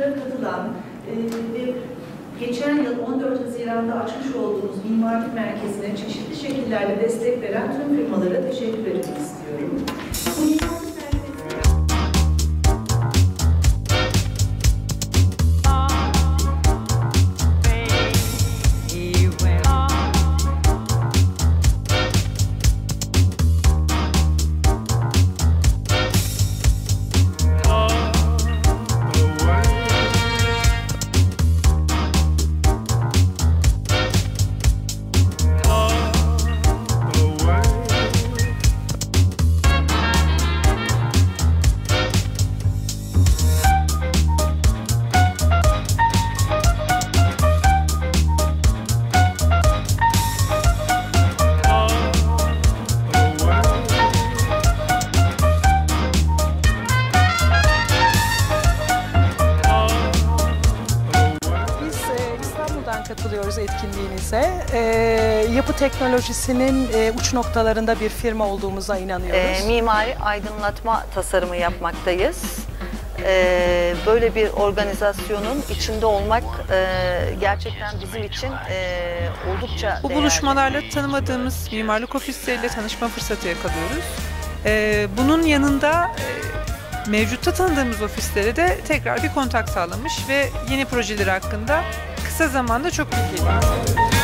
buluşmalara katılan e, ve geçen yıl 14 Haziran'da açmış olduğumuz mimarlık merkezine çeşitli şekillerde destek veren tüm firmalara teşekkür etmek istiyorum. İstanbul'dan katılıyoruz etkinliğinize. E, yapı teknolojisinin e, uç noktalarında bir firma olduğumuza inanıyoruz. Ee, mimari aydınlatma tasarımı yapmaktayız. Ee, böyle bir organizasyonun içinde olmak e, gerçekten bizim için e, oldukça Bu değerli. buluşmalarla tanımadığımız mimarlık ofisleriyle tanışma fırsatı yakalıyoruz. Ee, bunun yanında e, mevcutta tanıdığımız ofislere de tekrar bir kontak sağlamış ve yeni projeleri hakkında kısa zamanda çok bilgi ediniyoruz.